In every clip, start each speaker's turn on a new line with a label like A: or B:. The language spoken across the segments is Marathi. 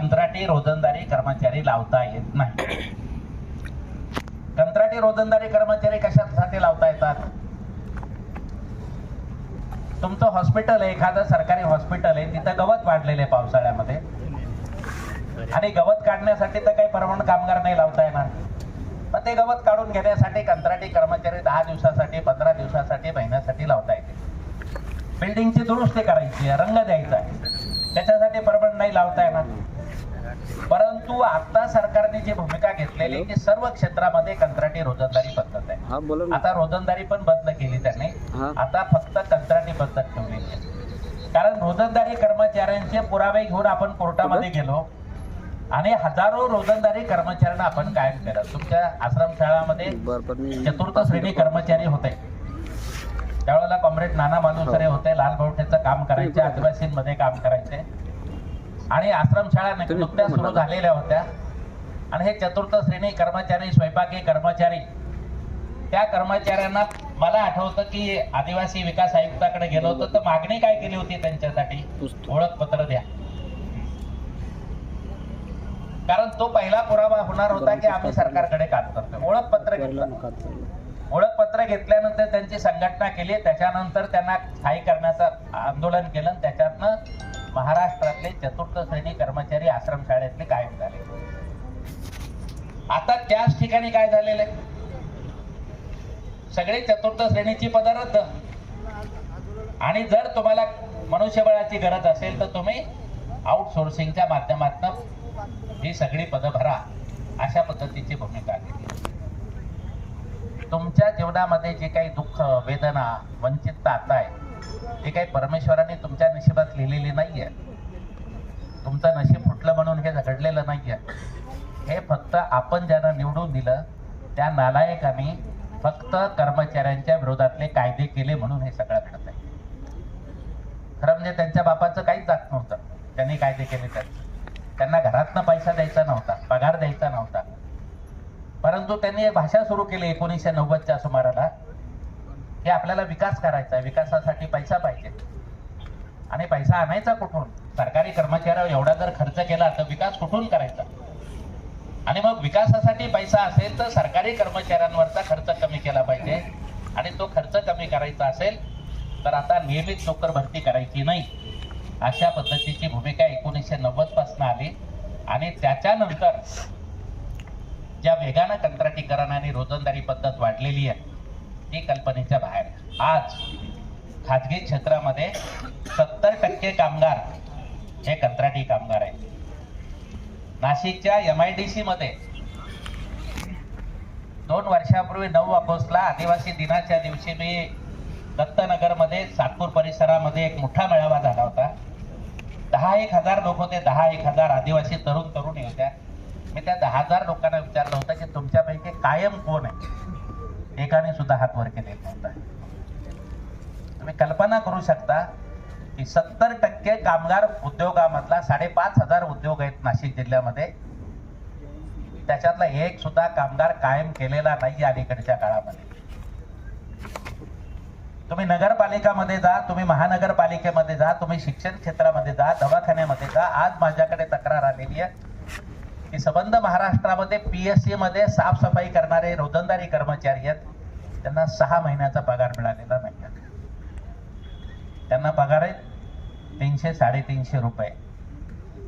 A: कंत्राटी रोजंदारी कर्मचारी लावता येत नाही. कंत्राटी रोजंदारी कर्मचारी कशासाठी लावता येतात? तुमचं हॉस्पिटल आहे एखादं सरकारी हॉस्पिटल आहे तिथं गवत वाढलेलं आहे पावसाळ्यामध्ये. आणि गवत काढण्यासाठी तर काही परवण कामगार नाही लावता येणार. मग ते गवत काढून घेण्यासाठी कंत्राटी कर्मचारी दहा दिवसासाठी पंधरा दिवसासाठी महिन्यासाठी लावता येते. बिल्डिंगची दुरुस्ती करायची आहे रंग द्यायचा आहे. त्याच्यासाठी परवण नाही लावता येणार. परंतु आता सरकारने जी भूमिका घेतलेली की सर्व क्षेत्रामध्ये कंत्राटी रोजंदारी पद्धत आहे.
B: हा
A: आता रोजंदारी पण बंद केली त्यांनी.
B: हा.
A: आता फक्त कंत्राटी पद्धत ठेवलेली आहे कारण रोजंदारी कर्मचाऱ्यांचे पुरावे घेऊन आपण कोर्टामध्ये गेलो आणि हजारो रोजंदारी कर्मचाऱ्यांना आपण कायम केलं. तुमच्या आश्रमशाळामध्ये चतुर्थ श्रेणी कर्मचारी होते. त्यावेळेला कॉम्रेड नाना मालुसरे होते लाल बहुठेचं काम करायचे आदिवासींमध्ये काम करायचे. आणि आश्रमशाळा
B: तुम्ही
A: नुकत्या सुरू. झालेल्या होत्या. आणि हे चतुर्थ श्रेणी कर्मचारी स्वयंपाकी कर्मचारी. त्या कर्मचाऱ्यांना मला आठवतं की आदिवासी विकास आयुक्ताकडे गेलो होतो तर मागणी काय केली होती त्यांच्यासाठी? ओळखपत्र द्या. कारण तो पहिला पुरावा होणार होता की आम्ही सरकारकडे काम करतो ओळखपत्र घेतलं. ओळखपत्र घेतल्यानंतर त्यांची संघटना केली. त्याच्यानंतर त्यांना स्थायी करण्याचं आंदोलन केलं. आणि त्याच्यातनं महाराष्ट्रातले चतुर्थ श्रेणी कर्मचारी आश्रमशाळेतले कायम झाले. आता त्याच ठिकाणी काय झालेलं आहे? सगळे चतुर्थ श्रेणीची पदं रद्द. आणि जर तुम्हाला मनुष्यबळाची गरज असेल तर तुम्ही आउटसोर्सिंगच्या माध्यमातून ही सगळी पदं भरा अशा पद्धतीची भूमिका घेतली. तुमच्या जीवनामध्ये जे काही दुःख वेदना वंचितता आता आहे ते काही परमेश्वराने तुमच्या नशिबात लिहिलेली नाहीये. तुमचं नशीब फुटलं म्हणून हे घडलेलं नाहीये. हे फक्त आपण ज्यांना निवडून दिलं त्या नालायकाने फक्त कर्मचाऱ्यांच्या विरोधातले कायदे केले म्हणून हे सगळं घडत आहे. खरं म्हणजे त्यांच्या बापाचं काहीच जात नव्हतं. त्यांनी कायदे केले तर. त्यांना घरातनं पैसा द्यायचा नव्हता पगार द्यायचा नव्हता. परंतु त्यांनी भाषा सुरू केली एकोणीसशे नव्वदच्या सुमाराला. की आपल्याला विकास करायचा आहे. विकासासाठी पैसा पाहिजे. आणि पैसा आणायचा कुठून? सरकारी कर्मचाऱ्यावर एवढा जर खर्च केला तर विकास कुठून करायचा? आणि मग विकासासाठी पैसा असेल तर सरकारी कर्मचाऱ्यांवरचा खर्च कमी केला पाहिजे. आणि तो खर्च कमी करायचा असेल तर आता नियमित नोकर भरती करायची नाही. अशा पद्धतीची भूमिका एकोणीसशे नव्वदपासून आली. आणि त्याच्यानंतर ज्या वेगानं कंत्राटीकरण आणि रोजंदारी पद्धत वाढलेली आहे ती कल्पनेच्या बाहेर आज खाजगी क्षेत्रामध्ये सत्तर टक्के कामगार हे कंत्राटी कामगार आहेत. नाशिकच्या एम आय डी सी मध्ये दोन वर्षापूर्वी नऊ ऑगस्टला आदिवासी दिनाच्या दिवशी मी दत्तनगरमध्ये सातपूर परिसरामध्ये एक मोठा मेळावा झाला होता. दहा एक हजार लोक होते दहा एक हजार आदिवासी तरुण तरुणी होत्या. मी त्या दहा हजार लोकांना विचारलं होतं की तुमच्यापैकी कायम कोण आहे? एकाने सुद्धा हात वर केलेला नव्हता. तुम्ही कल्पना करू शकता की सत्तर टक्के कामगार उद्योगामधला साडेपाच हजार उद्योग आहेत नाशिक जिल्ह्यामध्ये. त्याच्यातला एक सुद्धा कामगार कायम केलेला नाही अलीकडच्या काळामध्ये. तुम्ही नगरपालिकामध्ये जा तुम्ही महानगरपालिकेमध्ये जा तुम्ही शिक्षण क्षेत्रामध्ये जा दवाखान्यामध्ये जा. आज माझ्याकडे तक्रार आलेली आहे. की संबंध महाराष्ट्रामध्ये पीएससी मध्ये साफसफाई करणारे रोजंदारी कर्मचारी आहेत. त्यांना सहा महिन्याचा पगार मिळालेला नाही. त्यांना पगार आहे तीनशे साडेतीनशे रुपये.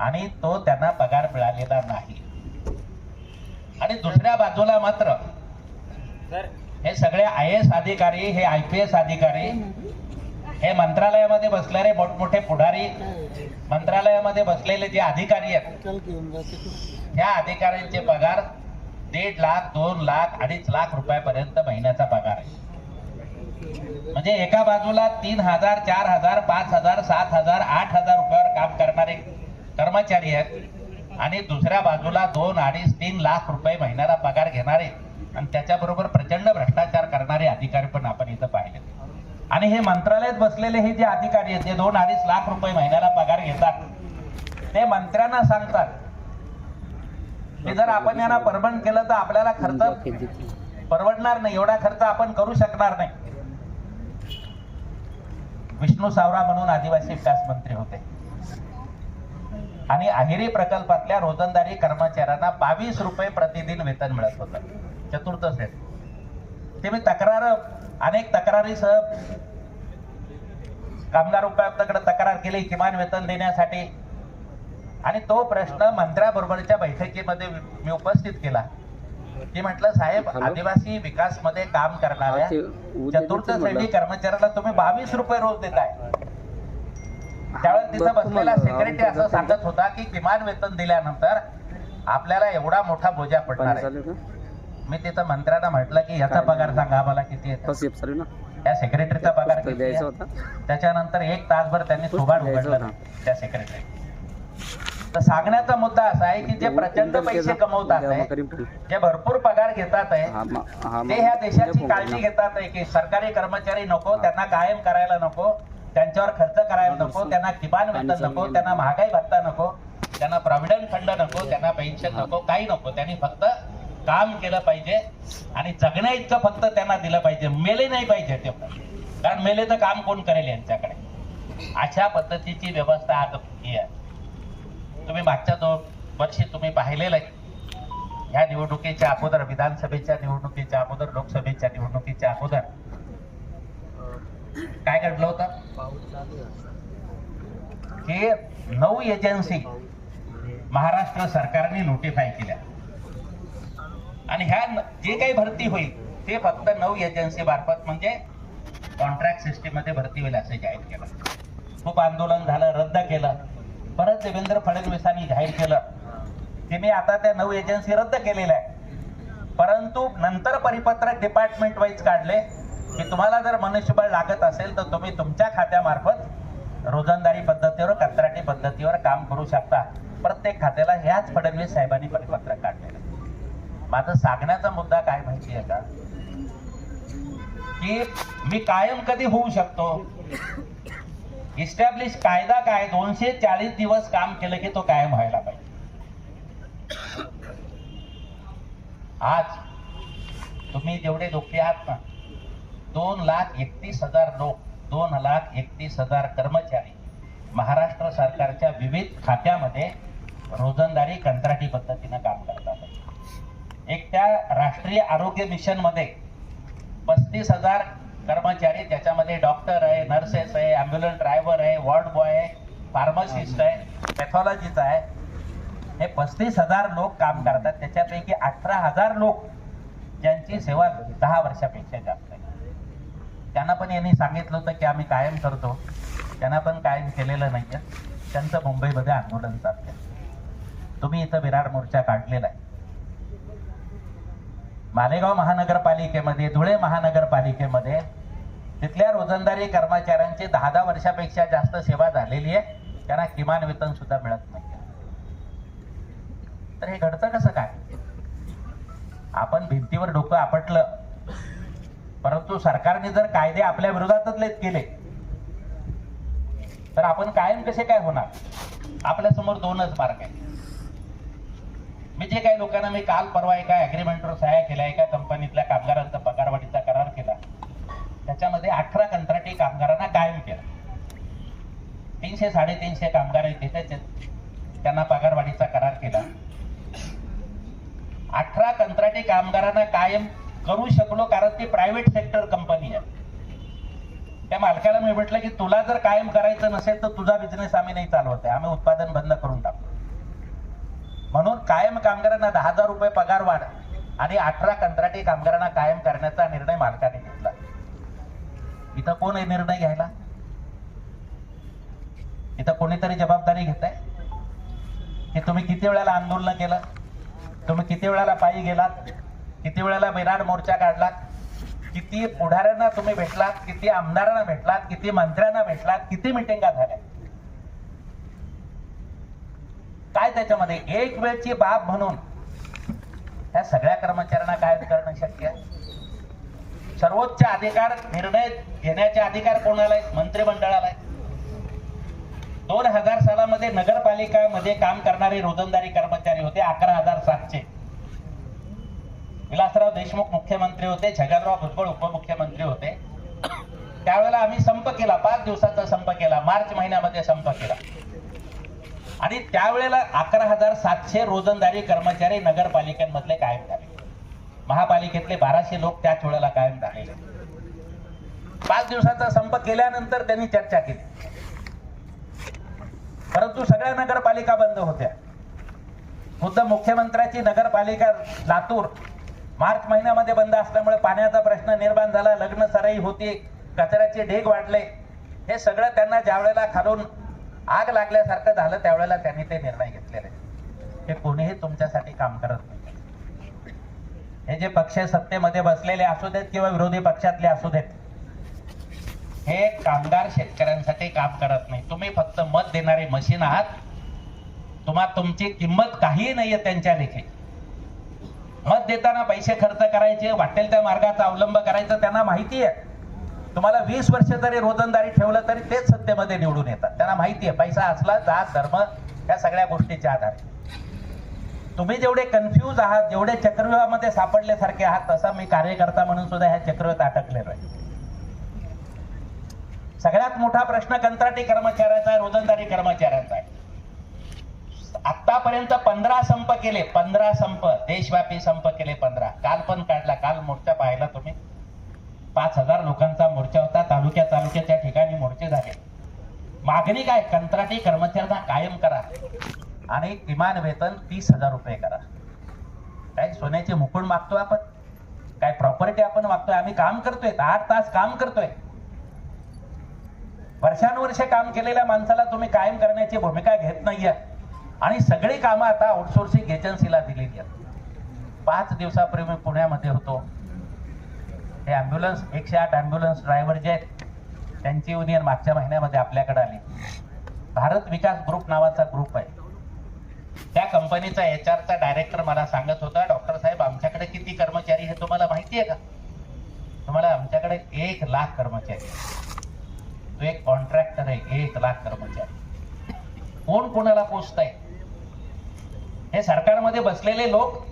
A: आणि तो त्यांना पगार मिळालेला नाही. आणि दुसऱ्या बाजूला मात्र हे सगळे आय एस अधिकारी हे आय पी एस अधिकारी हे मंत्रालयामध्ये बसणारे मोठमोठे पुढारी मंत्रालयामध्ये बसलेले जे अधिकारी आहेत त्या अधिकाऱ्यांचे पगार दीड लाख दोन लाख अडीच लाख रुपयापर्यंत महिन्याचा पगार आहे. म्हणजे एका बाजूला तीन हजार चार हजार पाच हजार सात हजार आठ हजार रुपयावर काम करणारे कर्मचारी आहेत. आणि दुसऱ्या बाजूला दोन अडीच तीन लाख रुपये महिन्याला पगार घेणारे आणि त्याच्याबरोबर प्रचंड भ्रष्टाचार करणारे अधिकारी पण आपण इथं पाहिले. आणि हे मंत्रालयात बसलेले हे जे अधिकारी आहेत जे दोन अडीच लाख रुपये महिन्याला पगार घेतात ते मंत्र्यांना सांगतात. की जर आपण यांना परमनंट केलं तर आपल्याला खर्च परवडणार नाही. एवढा खर्च आपण करू शकणार नाही. विष्णू सावरा म्हणून आदिवासी विकास मंत्री होते. आणि अहिरी प्रकल्पातल्या रोजंदारी कर्मचाऱ्यांना बावीस रुपये प्रतिदिन वेतन मिळत होतं. चतुर्थ सेट ते मी तक्रार अनेक तक्रारीसह कामगार उपायुक्ताकडे तक्रार केली किमान वेतन देण्यासाठी आणि तो प्रश्न मंत्र्याबरोबरच्या बैठकीमध्ये मी उपस्थित केला. की म्हटलं साहेब? आदिवासी विकासमध्ये काम करणाऱ्या चतुर्थ श्रेणी. कर्मचाऱ्याला तुम्ही बावीस रुपये रोज देताय. त्यावेळेस तिथं बसलेला सेक्रेटरी असं सांगत होता की किमान वेतन दिल्यानंतर आपल्याला एवढा मोठा बोजा पडणार आहे. मी तिथं मंत्र्यांना म्हटलं की याचा पगार सांगा आम्हाला किती येतो त्या सेक्रेटरीचा पगार किती त्याच्यानंतर एक तासभर त्यांनी थोबाड उघडलं त्या सेक्रेटरी तर सांगण्याचा मुद्दा असा आहे की जे प्रचंड पैसे कमवतात. जे भरपूर पगार घेतात आहे ते ह्या देशाची काळजी. घेतात आहे की सरकारी कर्मचारी नको त्यांना कायम करायला नको त्यांच्यावर खर्च करायला नको त्यांना किमान वेतन नको त्यांना महागाई भत्ता नको त्यांना प्रॉव्हिडंट फंड नको त्यांना पेन्शन नको काही नको. त्यांनी फक्त काम केलं पाहिजे आणि जगण्या इतकं फक्त त्यांना दिलं पाहिजे. मेले नाही पाहिजे तेवढं कारण मेले तर काम कोण करेल यांच्याकडे? अशा पद्धतीची व्यवस्था ही आहे. तुम्ही मागच्या दोन वर्षी तुम्ही पाहिलेलं आहे ह्या निवडणुकीच्या अगोदर विधानसभेच्या निवडणुकीच्या अगोदर लोकसभेच्या निवडणुकीच्या अगोदर काय घडलं होतं? की नऊ एजन्सी महाराष्ट्र सरकारने नोटिफाय केल्या. आणि ह्या जे काही भरती होईल ते फक्त नऊ एजन्सी मार्फत म्हणजे कॉन्ट्रॅक्ट सिस्टीममध्ये भरती होईल असं जाहीर केलं. खूप आंदोलन झालं रद्द केलं. परत देवेंद्र फडणवीसांनी जाहीर केलं. की मी आता त्या नऊ एजन्सी रद्द केलेल्या आहे परंतु नंतर परिपत्रक डिपार्टमेंट वाईज काढले की तुम्हाला जर मनुष्यबळ लागत असेल तर तुम्ही तुमच्या खात्यामार्फत रोजंदारी पद्धतीवर कंत्राटी पद्धतीवर काम करू शकता. प्रत्येक खात्याला ह्याच फडणवीस साहेबांनी परिपत्रक काढलेलं माझा सांगण्याचा मुद्दा काय माहिती आहे का? की मी कायम कधी होऊ शकतो? इस्टॅब्लिश कायदा काय? दोनशे चाळीस दिवस काम केलं की तो कायम व्हायला पाहिजे. आज तुम्ही जेवढे लोक आहात ना दोन लाख एकतीस हजार लोक दोन लाख एकतीस हजार कर्मचारी महाराष्ट्र सरकारच्या विविध खात्यामध्ये रोजंदारी कंत्राटी पद्धतीनं काम करतात. एक त्या राष्ट्रीय आरोग्य मिशनमध्ये पस्तीस हजार कर्मचारी त्याच्यामध्ये डॉक्टर आहे नर्सेस आहे ॲम्ब्युलन्स ड्रायव्हर आहे वॉर्ड बॉय आहे फार्मासिस्ट आहे पॅथॉलॉजिस्ट आहे. हे पस्तीस हजार लोक काम करतात. त्याच्यापैकी अठरा हजार लोक ज्यांची सेवा दहा वर्षापेक्षा जास्त आहे. त्यांना पण यांनी सांगितलं होतं की आम्ही कायम करतो. त्यांना पण कायम केलेलं नाही आहे त्यांचं मुंबईमध्ये आंदोलन चाललंय. तुम्ही इथं विरार मोर्चा काढलेला आहे. मालेगाव महानगरपालिकेमध्ये धुळे महानगरपालिकेमध्ये तिथल्या रोजंदारी कर्मचाऱ्यांची दहा दहा वर्षापेक्षा जास्त सेवा झालेली आहे. त्यांना किमान वेतन सुद्धा मिळत नाही. तर हे घडतं कसं काय? आपण भिंतीवर डोकं आपटलं परंतु सरकारने जर कायदे आपल्या विरोधातच लेत केले तर आपण कायम कसे काय होणार? आपल्यासमोर दोनच मार्ग आहेत. मी जे काही लोकांना मी काल परवा एका अग्रीमेंटवर सह्या केल्या. एका कंपनीतल्या कामगारांचा पगारवाढीचा करार केला. त्याच्यामध्ये अठरा कंत्राटी कामगारांना कायम केला. तीनशे साडेतीनशे कामगार आहेत तिथे त्यांना पगारवाढीचा करार केला. अठरा कंत्राटी कामगारांना कायम करू शकलो कारण ती प्रायव्हेट सेक्टर कंपनी आहे. त्या मालकाला मी म्हटलं की तुला जर कायम करायचं नसेल तर तुझा बिझनेस आम्ही नाही चालवत आहे. आम्ही उत्पादन बंद करून टाकू म्हणून कायम कामगारांना दहा हजार रुपये पगार वाढ आणि अठरा कंत्राटी कामगारांना कायम करण्याचा निर्णय मालकाने घेतला. इथं कोण निर्णय घ्यायला? इथं कोणीतरी जबाबदारी घेत आहे की तुम्ही किती वेळाला आंदोलन केलं? तुम्ही किती वेळाला पायी गेलात? किती वेळाला बिराड मोर्चा काढलात? किती पुढाऱ्यांना तुम्ही भेटलात? किती आमदारांना भेटलात? किती मंत्र्यांना भेटलात? किती मिटिंगा झाल्या? काय त्याच्यामध्ये? एक वेळची बाब म्हणून. त्या सगळ्या कर्मचाऱ्यांना काय करणं शक्य? सर्वोच्च अधिकार निर्णय घेण्याचे अधिकार कोणाला आहेत? मंत्रिमंडळाला आहेत. दोन हजार सालामध्ये नगरपालिकामध्ये काम करणारे रोजंदारी कर्मचारी होते अकरा हजार सातशे. विलासराव देशमुख मुख्यमंत्री होते छगनराव भुजबळ उपमुख्यमंत्री होते. त्यावेळेला आम्ही संप केला पाच दिवसाचा संप केला मार्च महिन्यामध्ये संप केला. आणि त्यावेळेला अकरा हजार सातशे रोजंदारी कर्मचारी नगरपालिकांमधले कायम झाले. महापालिकेतले बाराशे लोक त्याच वेळेला कायम झालेले पाच दिवसाचा संप केल्यानंतर त्यांनी चर्चा केली. परंतु सगळ्या नगरपालिका बंद होत्या. खुद्द मुख्यमंत्र्याची नगरपालिका लातूर मार्च महिन्यामध्ये बंद असल्यामुळे पाण्याचा प्रश्न निर्माण झाला लग्न सराई होती कचऱ्याचे ढीग वाढले. हे सगळं त्यांना ज्या वेळेला खालून आग लागल्यासारखं झालं त्यावेळेला त्यांनी ते निर्णय घेतलेले. हे कोणीही तुमच्यासाठी काम करत नाही. हे जे पक्ष सत्तेमध्ये बसलेले असू देत किंवा विरोधी पक्षातले असू देत हे कामगार शेतकऱ्यांसाठी काम करत नाही. तुम्ही फक्त मत देणारे मशीन आहात. तुम्हाला तुमची किंमत काहीही नाहीये त्यांच्या लेखी. मत देताना पैसे खर्च करायचे वाटेल त्या मार्गाचा अवलंब करायचा त्यांना माहिती आहे तुम्हाला वीस वर्ष जरी रोजंदारी ठेवलं तरी तेच सत्तेमध्ये निवडून येतात. त्यांना माहिती आहे पैसा असला जात धर्म या सगळ्या गोष्टीच्या आधारे. तुम्ही जेवढे कन्फ्यूज आहात जेवढे चक्रव्यूहामध्ये सापडल्यासारखे आहात तसा मी कार्यकर्ता म्हणून सुद्धा ह्या चक्रव्यूहात अटकलेलो आहे. सगळ्यात मोठा प्रश्न कंत्राटी कर्मचाऱ्याचा आहे रोजंदारी कर्मचाऱ्यांचा आहे. आतापर्यंत पंधरा संप केले पंधरा संप देशव्यापी संप केले पंधरा. काल पण काढला काल मोर्चा पाहिला तुम्ही. पाच हजार लोकांचा मोर्चा होता. तालुक्या तालुक्याच्या ठिकाणी मोर्चे झाले. मागणी काय? कंत्राटी कर्मचाऱ्यांना कायम करा. आणि किमान वेतन तीस हजार रुपये करा. काय सोन्याचे मुकुट मागतोय आपण? काय प्रॉपर्टी आपण मागतोय? आम्ही काम करतोय. आठ तास काम करतोय. वर्षानुवर्षे काम केलेल्या माणसाला तुम्ही कायम करण्याची भूमिका घेत नाहीये. आणि सगळी कामं आता आउटसोर्सिंग एजन्सीला दिलेली आहेत. पाच दिवसापूर्वी पुण्यामध्ये होतो. हे ॲम्ब्युलन्स एकशे आठ ॲम्ब्युलन्स ड्रायव्हर जे आहेत त्यांची युनियन मागच्या महिन्यामध्ये आपल्याकडे आली. भारत विकास ग्रुप नावाचा ग्रुप आहे. त्या कंपनीचा एच आरचा डायरेक्टर मला सांगत होता डॉक्टर साहेब आमच्याकडे किती कर्मचारी हे तुम्हाला माहिती आहे का? तुम्हाला आमच्याकडे एक लाख कर्मचारी तो एक कॉन्ट्रॅक्टर आहे एक लाख कर्मचारी. कोण कोणाला पोचत आहे हे सरकारमध्ये बसलेले लोक